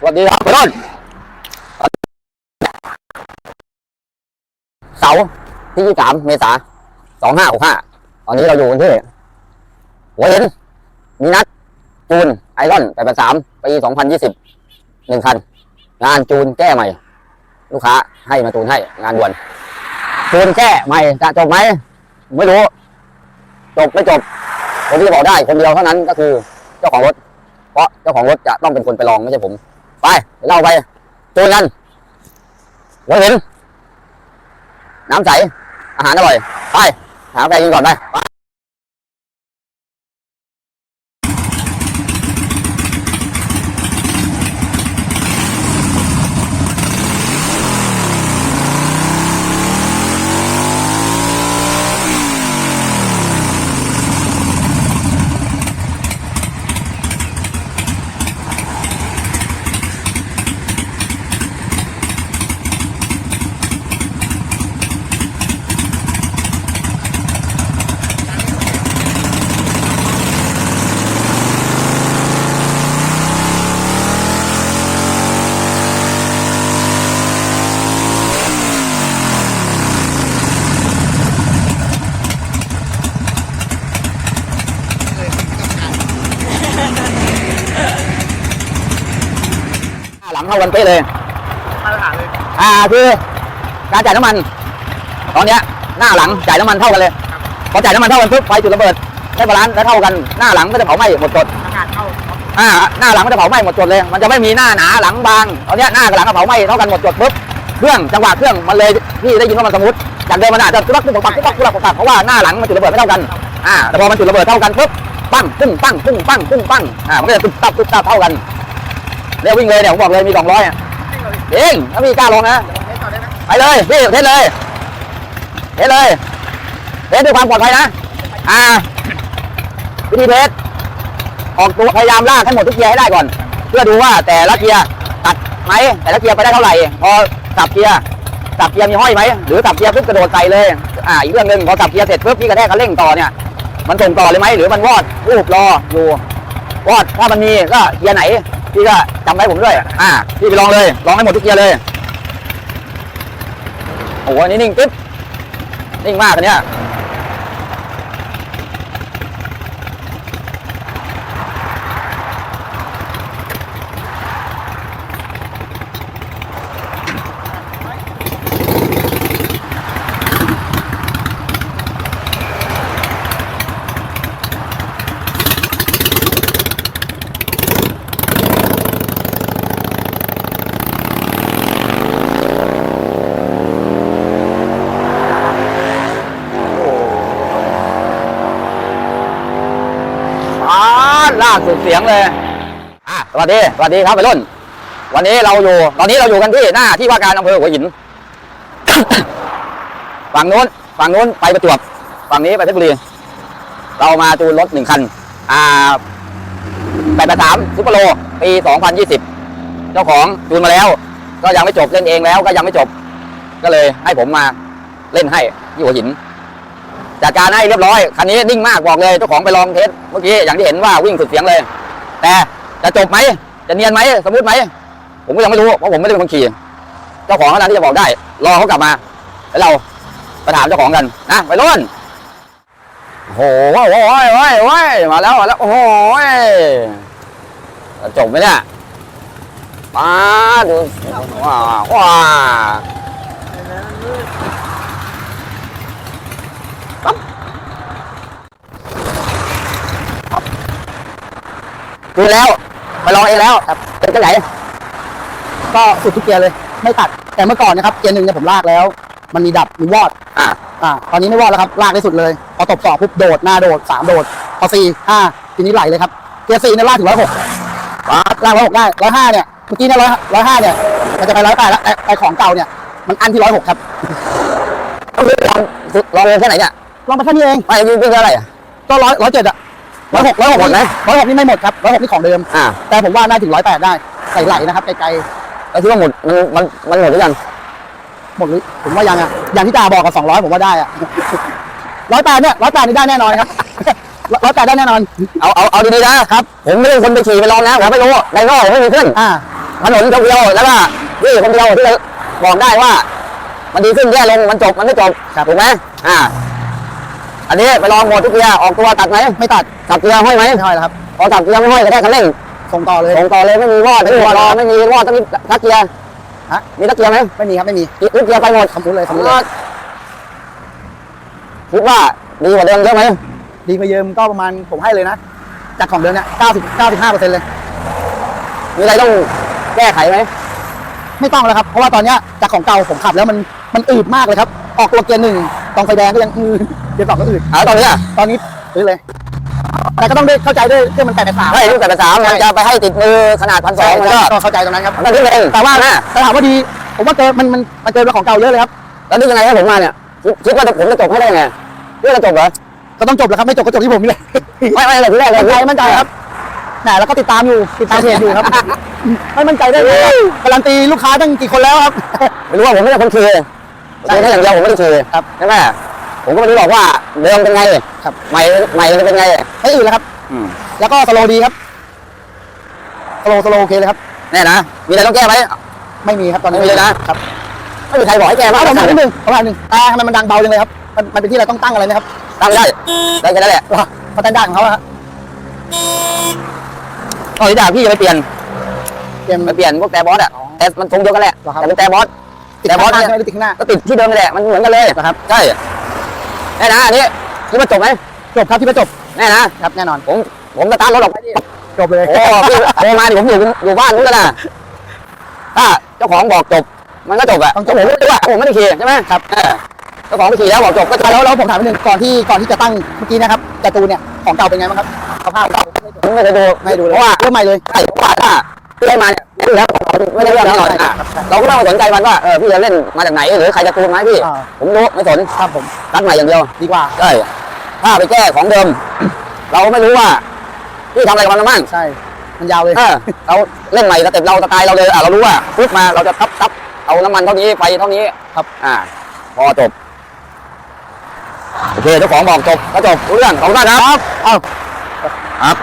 สวัสดีครับไปต้นเสาร์ที่ยี่สามเมษาสองห้าหกห้าตอนนี้เราอยู่กันที่หัวหินมีนัด จูนไอรอนแปดแปดสามปีสองพันยี่สิบหนึ่งคัน งานจูนแก้ใหม่ ลูกค้าให้มาจูนให้ งานด่วน จูนแก้ใหม่จะจบไหม ไม่รู้ จบไม่จบผมที่จะบอกได้คนเดียวเท่านั้นก็คือเจ้าของรถ เพราะเจ้าของรถจะต้องเป็นคนไปลองไม่ใช่ผม ไปเดี๋ยวเราไปจูนกันหัวหินน้ำใส อาหารอร่อย ไป หาแฟกินก่อนไป ท่ากันเป๊ะเลยมาตรฐานเลย อ่าคือการจ่ายน้ำมัน ตอนเนี้ยหน้าหลังจ่ายน้ำมันเท่ากันเลย พอจ่ายน้ำมันเท่ากันปุ๊บไฟจุดระเบิดได้บาลานซ์และเท่ากันหน้าหลังก็จะเผาไหม้หมดจดอากาศเข้าอ่าหน้าหลังก็จะเผาไหม้หมดจดเลย มันจะไม่มีหน้าหนาหลังบางตอนเนี้ยหน้ากับหลังก็เผาไหม้เท่ากันหมดจดปุ๊บเครื่องจังหวะเครื่องมันเลยพี่ได้ยินว่ามันสมูทจากเดิมมันอาจจะตุลักตุลักตุลักตุลักตุลักตุลักเพราะว่าหน้าหลังมันจุดระเบิดไม่เท่ากันอ่าแต่พอมันจุดระเบิดเท่ากันปุ๊บปั้งปุ้งปั้งปุ้งปั้งปุ้งปั้งอ่ามันก็จะตุ๊บตับตุ๊บตับเท่ากัน เรียวิ่งเลยเนี่ยผมบอกเลยมีสองร้อยอะเองถ้าพี่กล้าลงนะได้ไหมไปเลยพี่เทสเลยเทสเลยเทสด้วยความปลอดภัยนะ อ่าวิธีเทสออกตัวพยายามลากให้หมดทุกเกียร์ให้ได้ก่อน เพื่อดูว่าแต่ละเกียร์ตัดไหมแต่ละเกียร์ไปได้เท่าไหร่ พอสับเกียร์สับเกียร์มีห้อยไหมหรือสับเกียร์ปุ๊บกระโดดใส่เลยอ่าอีกเรื่องหนึ่งพอสับเกียร์เสร็จปุ๊บพี่กระแทกคันเร่งต่อเนี่ยมันส่งต่อเลยไหมหรือมันวอดรูปรออยู่วอดถ้ามันมีก็เกียร์ไหน พี่ก็จำไว้ผมด้วยอ่าพี่ไปลองเลยลองให้หมดทุกเกียร์เลยโอ้โหอันนี้นิ่งปึ๊บนิ่งมากอันเนี้ยอ่าล่า สุดเสียงเลยอะสวัสดีสวัสดีครับไปรุ่น วันนี้เราอยู่ ตอนนี้เราอยู่กันที่หน้าที่ว่าการอำเภอหัวหิน ฝั่งนู้น ฝั่งนู้นไปประจวบ ฝั่งนี้ไปเพชรบุรี เรามาจูนรถหนึ่งคัน อ่าแปดแปดสามซุปเปอร์โล ปีสองพันยี่สิบเจ้าของจูนมาแล้ว ก็ยังไม่จบเล่นเองแล้วก็ยังไม่จบ ก็เลยให้ผมมาเล่นให้ที่หัวหิน จัดการให้เรียบร้อยคันนี้นิ่งมากบอกเลยเจ้าของไปลองเทสเมื่อกี้อย่างที่เห็นว่าวิ่งสุดเสียงเลย แต่จะจบไหมจะเนียนไหมสมูทไหมผมก็ยังไม่รู้เพราะผมไม่ได้เป็นคนขี่เจ้าของเท่านั้นที่จะบอกได้ รอเขากลับมา แล้วเราไปถามเจ้าของกันนะไปรุ่นโอ้โหโอ้ยโอ้ยโอ้ยมาแล้วมาแล้วโอ้โหจะจบไหมเนี่ยมาดูว้าวว้า ดูแล้วไปลองเองแล้วเป็นจังไหนก็สุดทุกเกียร์เลย ไม่ตัดแต่เมื่อก่อนนะครับเกียร์หนึ่งเนี่ยผมลากแล้ว มันมีดับมีวอดอะอ่าตอนนี้ไม่วอดแล้วครับลากได้สุดเลย พอตบสอบปุ๊บโดดหน้าโดดสามโดด พอสี่ห้าทีนี้ไหลเลยครับเกียร์สี่เนี่ยลากถึงร้อยหกลากร้อยหกได้ร้อยห้าเนี่ยเมื่อกี้เนี่ยร้อยร้อยห้าเนี่ยมันจะไปร้อยแปดแล้วแต่ไอของเก่าเนี่ย มันอันที่ร้อยหกครับก็คือลองลองเองแค่ไหนเนี่ยลองไปแค่นี้เองไม่วิ่งวิ่งเท่าไหร่อะก็ร้อยร้อยเจ็ดอะ ร้อยหกร้อยหกหมดไหมร้อยหกนี่ไม่หมดครับร้อยหกนี่ของเดิม อ่าแต่ผมว่าน่าถึงร้อยแปดได้ใส่ไหลนะครับไกลแล้วคิดว่าหมดมันมันมันหมดหรือยังๆหมดหรือผมว่ายังอะอย่างที่จ่าบอกกับสองร้อยผมว่าได้อะร้อยแปดเนี่ยร้อยแปดนี่ได้แน่นอนครับร้อยแปดได้แน่นอน เอาเอาเอาดีๆนะครับ ผมไม่ได้คนไปขี่ไปลองนะผมไม่รู้ในรอบไม่มีขึ้นอ่าอถนนเดียวๆแล้วก็พี่คนเดียวที่จะบอกได้ว่า มันดีขึ้นแย่ลงมันจบมันไม่จบถูกไหมอ่า อันนี้ไปลองหมดทุกเกียร์ออกตัวตัดไหมไม่ตัดตัดเกียร์ห้อยไหมไม่ห้อยแล้วครับพอตัดเกียร์ไม่ห้อยก็ได้คันเร่งส่งต่อเลยส่งต่อเลยไม่มีวอดไม่มีวอดรอไม่มีวอดต้องมีทักเกียร์ฮะมีทักเกียร์ไหมไม่มีครับไม่มีทุกเกียร์ไปหมดสมมุติเลยสมมุติเลยคิดว่าดีกว่าเดิมเยอะไหมดีมาเยิมก็ประมาณผมให้เลยนะ จากของเดิมเนี่ย90 95เปอร์เซ็นต์เลย มีอะไรต้องแก้ไขไหม ไม่ต้องแล้วครับ เพราะว่าตอนเนี้ยจากของเก่าผมขับแล้วมันมันอืดมากเลยครับ ออกตัวเกียร์หนึ่ง ตองไฟแดงก็ยังอืดเกียร์สองก็อืดอ่าตอนนี้อะตอนนี้ซื้อเลย แต่ก็ต้องได้เข้าใจด้วยเครื่องมันแปดสามให้ลูกแต่ละสามมันจะไปให้ติดมือขนาดพันสองมันก็ก็เข้าใจตรงนั้นครับมันก็ขึ้นเองแต่ว่านะแต่ถามว่าดี ผมว่าเกินมันมันมันเกินของเก่าเยอะเลยครับ แล้วนึกยังไงให้ผมมาเนี่ยคิดคิดว่าผมจะจบให้ได้ไงเรื่องจะจบเหรอก็ต้องจบแล้วครับไม่จบก็จบที่ผมนี่แหละไม่ไม่เลยที่แรกเลยมั่นใจมั่นใจครับแหมแล้วก็ติดตามอยู่ติดตามเพจอยู่ครับไม่มั่นใจได้ไงการันตีลูกค้าตั้งกี่คนแล้วครับไม่รู้ว่าผมไม่ได้คนเค เคแค่อย่างเดียวผมไม่ได้เคครับใช่ไหมผมก็ไม่รู้หรอกว่าเดิมเป็นไงครับใหม่ใหม่จะเป็นไงไม่อื่นแล้วครับแล้วก็สโลว์ดีครับสโลว์สโลว์โอเคเลยครับแน่นะมีอะไรต้องแก้ไหมไม่มีครับตอนนี้ไม่มีเลยนะครับไม่มีใครบอกให้แก้เอาบ้างผมถามนิดนึงผมถามนิดนึงแต่ทำไมมันดังเบาจังเลยครับมันมันเป็นที่อะไรต้องตั้งอะไรไหมครับตั้งไม่ได้ได้แค่นั้นแหละว้าเพราะแต่ดังของเขาอะฮะตอนนี้ด่าพี่จะไปเปลี่ยนเตรียมไปเปลี่ยนพวกแต่บอสอะแต่มันทรงเดียวกันแหละเหรอครับแต่เป็นแต่บอส ติดแต่ข้างบอสหน้าเนี่ยใช่ไหมหรือติดข้างหน้าก็ติดที่เดิมนี่แหละมันเหมือนกันเลยนะครับใช่แน่นะอันนี้คิดว่าจบไหมจบครับที่ประจบแน่นะครับแน่นอนผมผมสตาร์ทรถออกไปจบเลย โอ้พี่โทรมาดิผมอยู่อยู่บ้านนู้นแล้วนะถ้าเจ้าของบอกจบ มันก็จบอะต้องจบ ผมไม่รู้ว่าผมไม่ได้ขี่ใช่ไหมครับเออเจ้าของไม่ขี่แล้วบอกจบก็จบแล้วแล้วผมถามนิดนึงก่อนที่ก่อนที่จะตั้งเมื่อกี้นะครับการ์ตูนเนี่ยของเก่าเป็นไงบ้างครับสภาพเก่าผมไม่ได้ดูไม่ดูเลยเพราะว่าเรื่องใหม่เลย ใช่เพราะว่าถ้าพี่ได้มาเนี่ยดู แล้วไม่ได้เรื่องแน่นอนอะเราก็ไม่ต้องสนใจมันว่าเออพี่จะเล่นมาจากไหนหรือใครจะตูนไหมพี่ อ่า ผมรู้ไม่สนครับผมตัดใหม่อย่างเดียวดีกว่า ใช่ถ้าไปแก้ของเดิม เราไม่รู้ว่าพี่ทำอะไรกับมันบ้าง ใช่ มันยาวเลย เออเราเล่นใหม่สเต็ปเราสไตล์เราเลยอะเรารู้ว่าปุ๊บมาเราจะทับทับเอาน้ำมันเท่านี้ไฟเท่านี้ครับ อ่า พอจบโอเคเจ้าของบอกจบก็จบรู้เรื่องขอบคุณมากครับเอาครับ